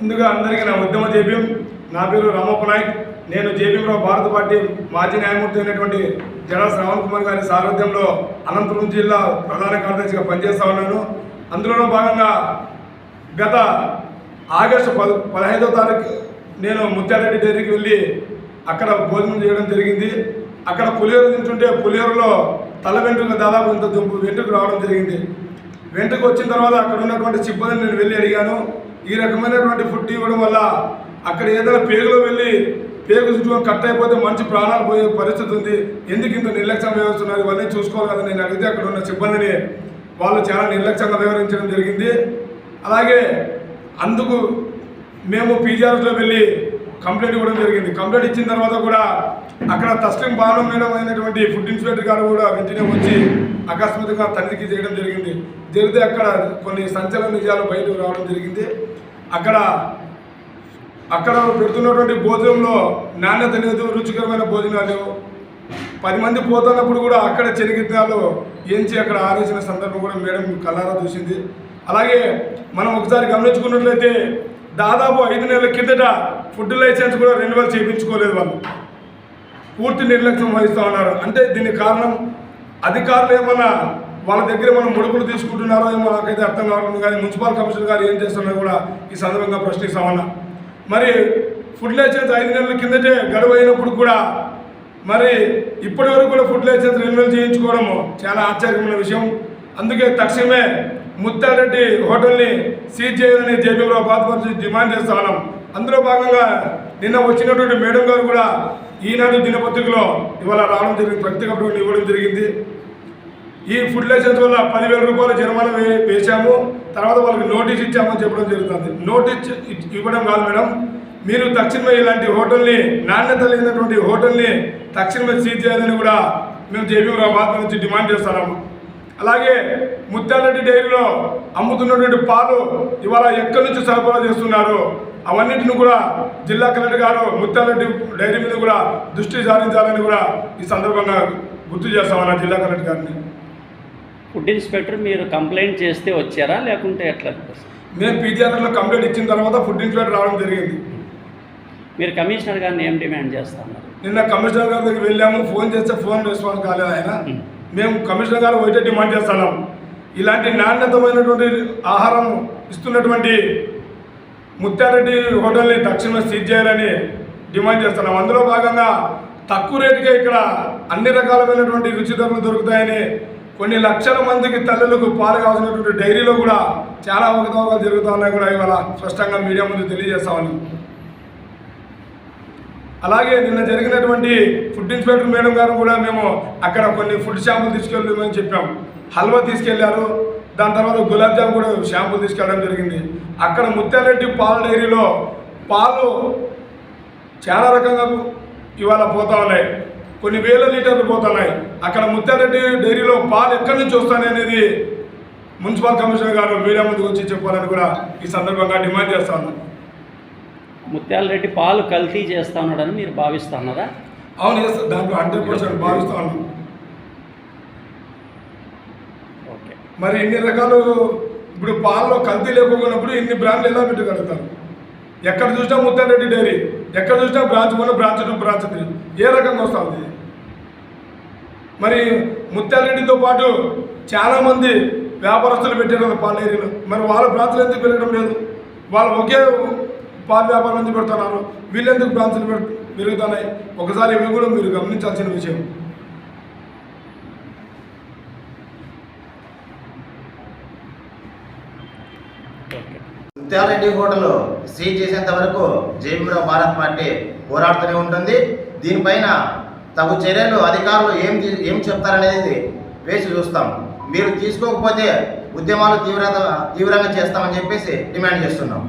ముందుగా అందరికీ నా ఉద్యమ జేబీఎం. నా పేరు రామప్ప నాయక్. నేను జేబీఎంరావు భారత పార్టీ మాజీ న్యాయమూర్తి అయినటువంటి జనరల్ శ్రవణ్ కుమార్ గారి సారథ్యంలో అనంతపురం జిల్లా ప్రధాన కార్యదర్శిగా పనిచేస్తా ఉన్నాను. అందులోనూ భాగంగా గత ఆగస్టు పద పదహైదో తారీఖు నేను ముత్యారెడ్డి డైరీకి వెళ్ళి అక్కడ భోజనం చేయడం జరిగింది. అక్కడ పులిహోర తింటుంటే పులిహోరలో తల వెంట్రుక దాదాపు ఇంత దుంపు వెంట్రుకు రావడం జరిగింది. వెంట్రుకు వచ్చిన తర్వాత అక్కడ ఉన్నటువంటి సిబ్బందిని నేను వెళ్ళి అడిగాను. ఈ రకమైనటువంటి ఫుడ్ ఇవ్వడం వల్ల అక్కడ ఏదైనా పేగులో వెళ్ళి పేగు చుట్టూ కట్ అయిపోతే మంచి ప్రాణాలు పోయే పరిస్థితి ఉంది. ఎందుకు ఇంత నిర్లక్ష్యం వ్యవహరిస్తున్నారు? ఇవన్నీ చూసుకోవాలి కదా. నేను అడిగితే అక్కడ ఉన్న సిబ్బందిని వాళ్ళు చాలా నిర్లక్ష్యంగా వ్యవహరించడం జరిగింది. అలాగే అందుకు మేము పీజీఆర్స్లో వెళ్ళి కంప్లైంట్ ఇవ్వడం జరిగింది. కంప్లైంట్ ఇచ్చిన తర్వాత కూడా అక్కడ తస్లిం బాను మేడం అయినటువంటి ఫుడ్ ఇన్స్పెక్టర్ గారు కూడా వెంటనే వచ్చి అకస్మాత్తుగా తనిఖీ చేయడం జరిగింది. జరిగితే అక్కడ కొన్ని సంచలన నిజాలు బయటకు రావడం జరిగింది. అక్కడ అక్కడ పెడుతున్నటువంటి భోజనంలో నాణ్యత లేదు రుచికరమైన భోజనాలు పది మంది పోతున్నప్పుడు కూడా అక్కడ చెనిగిత్తాలు ఏంచి అక్కడ ఆరేసిన సందర్భం కూడా మేడం కళ్ళారా చూసింది. అలాగే మనం ఒకసారి గమనించుకున్నట్లయితే దాదాపు ఐదు నెలల కిందట ఫుడ్ లైసెన్స్ కూడా రెన్యువల్ చేయించుకోలేదు వాళ్ళు. పూర్తి నిర్లక్ష్యం వహిస్తూ ఉన్నారు. అంటే దీనికి కారణం అధికారులు ఏమన్నా వాళ్ళ దగ్గర మనం ముడుపులు తీసుకుంటున్నారో ఏమో నాకైతే అర్థం కావట్లేదు. కానీ మున్సిపల్ కమిషనర్ గారు ఏం చేస్తున్నారో కూడా ఈ సందర్భంగా ప్రశ్నిస్తామన్నా మరి ఫుడ్ లైసెన్స్ ఐదు నెలల కిందటే గడువు కూడా మరి ఇప్పటి వరకు కూడా ఫుడ్ లైసెన్స్ రెన్యువల్ చేయించుకోవడము చాలా ఆశ్చర్యమైన విషయం. అందుకే తక్షణమే ముత్తారెడ్డి హోటల్ని సీజ్ చేయాలని జేపీలో బాధపరిచి డిమాండ్ చేస్తా ఉన్నాం అందులో భాగంగా నిన్న వచ్చినటువంటి మేడం గారు కూడా ఈనాడు దినపత్రికలో ఇవాళ రావడం జరిగింది ప్రత్యేక ఇవ్వడం జరిగింది. ఈ ఫుడ్ లైసెన్స్ వల్ల పదివేల రూపాయలు జరిమానా వే- వేశాము. తర్వాత వాళ్ళకి నోటీస్ ఇచ్చామని చెప్పడం జరుగుతుంది. నోటీస్ ఇవ్వడం కాదు మేడం. మీరు తక్షణమే ఇలాంటి హోటల్ని నాణ్యత లేనటువంటి హోటల్ని తక్షణమే సీజ్ చేయాలని కూడా మేము జేబీరావు బాధ నుంచి డిమాండ్ చేస్తున్నాము అలాగే ముత్యాలరెడ్డి డైరీలో అమ్ముతున్నటువంటి పాలు ఇవాళ ఎక్కడి నుంచి సరఫరా చేస్తున్నారు? అవన్నిటిని కూడా జిల్లా కలెక్టర్ గారు ముత్యాలరెడ్డి డైరీ మీద కూడా దృష్టి సారించాలని కూడా ఈ సందర్భంగా గుర్తు చేస్తామన్న జిల్లా కలెక్టర్ గారిని. ఫుడ్ ఇన్స్పెక్టర్ మీరు కంప్లైంట్ చేస్తే వచ్చారా? లేకుంటే ఎట్లా? మేము పీజీఆర్లో కంప్లైంట్ ఇచ్చిన తర్వాత ఫుడ్ ఇన్స్పెక్టర్ రావడం జరిగింది. మీరు కమిషనర్ గారిని ఏం డిమాండ్ చేస్తున్నారు? నిన్న కమిషనర్ గారి దగ్గరికి వెళ్ళాము. ఫోన్ చేస్తే ఫోన్ రెస్పాన్స్ కాలేదు ఆయన. మేము కమిషనర్ గారు ఒకటే డిమాండ్ చేస్తున్నాం ఇలాంటి నాణ్యతమైనటువంటి ఆహారం ఇస్తున్నటువంటి ముత్యారెడ్డి హోటల్ని తక్షణమే సీజ్ చేయాలని డిమాండ్ చేస్తున్నాం అందులో భాగంగా తక్కువ రేటుకే ఇక్కడ అన్ని రకాలమైనటువంటి రుచిధరలు దొరుకుతాయని కొన్ని లక్షల మందికి తల్లులకు పాలు కావాల్సినటువంటి డైరీలో కూడా చాలా అవకతవకాలు జరుగుతూ ఉన్నాయి కూడా ఇవాళ స్పష్టంగా మీడియా ముందు తెలియజేస్తామని అలాగే నిన్న జరిగినటువంటి ఫుడ్ ఇన్స్పెక్టర్ మేడం గారు కూడా మేము అక్కడ కొన్ని ఫుడ్ షాంపులు తీసుకెళ్ళమని చెప్పాం. హల్వా తీసుకెళ్ళారు. దాని తర్వాత గులాబ్ జామ్ కూడా షాంపులు తీసుకెళ్ళడం జరిగింది. అక్కడ ముత్యాలరెడ్డి పాల డైరీలో పాలు చాలా రకంగా ఇవాళ పోతా ఉన్నాయి. కొన్ని వేల లీటర్లు పోతున్నాయి అక్కడ ముత్యారెడ్డి డైరీలో పాలు ఎక్కడి నుంచి వస్తాయి అనేది మున్సిపల్ కమిషనర్ గారు మీడియా ముందుకు వచ్చి చెప్పాలని కూడా ఈ సందర్భంగా డిమాండ్ చేస్తాను ముత్యాల రెడ్డి పాలు కల్తీ చేస్తా ఉన్నాడని మీరు భావిస్తున్నారా? అవును ఎస్ దాంట్లో హండ్రెడ్ పర్సెంట్ భావిస్తాను. ఓకే. మరి ఇన్ని రకాలు ఇప్పుడు పాలలో కల్తీ లేకపోయినప్పుడు ఇన్ని బ్రాండ్లు ఎలా పెట్టగలుగుతారు? ఎక్కడ చూసినా ముత్తారెడ్డి డైరీ ఎక్కడ చూసినా branch one branch two branch three ఏ రకంగా వస్తుంది? మరి ముత్యాలరెడ్డితో పాటు చాలామంది వ్యాపారస్తులు పెట్టారు పాల డైరీలో. మరి వాళ్ళ బ్రాంచ్లు ఎందుకు పెరగడం లేదు? వాళ్ళు ఒకే పాల వ్యాపారం ఎందుకు పెడుతున్నారు? వీళ్ళెందుకు బ్రాంచ్లు పెరుగుతున్నాయి? ఒకసారి ఇవి కూడా మీరు గమనించాల్సిన విషయం. ఓకే ముత్యాలరెడ్డి హోటల్ సీజ్ చేసేంత వరకు జేబీరావు భారత్ పార్టీ పోరాడుతూనే ఉంటుంది. దీనిపైన తగు చర్యలు అధికారులు ఏం ఏం చెప్తారనేది వేసి చూస్తాం. మీరు తీసుకోకపోతే ఉద్యమాలు తీవ్రత తీవ్రంగా చేస్తామని చెప్పేసి డిమాండ్ చేస్తున్నాం.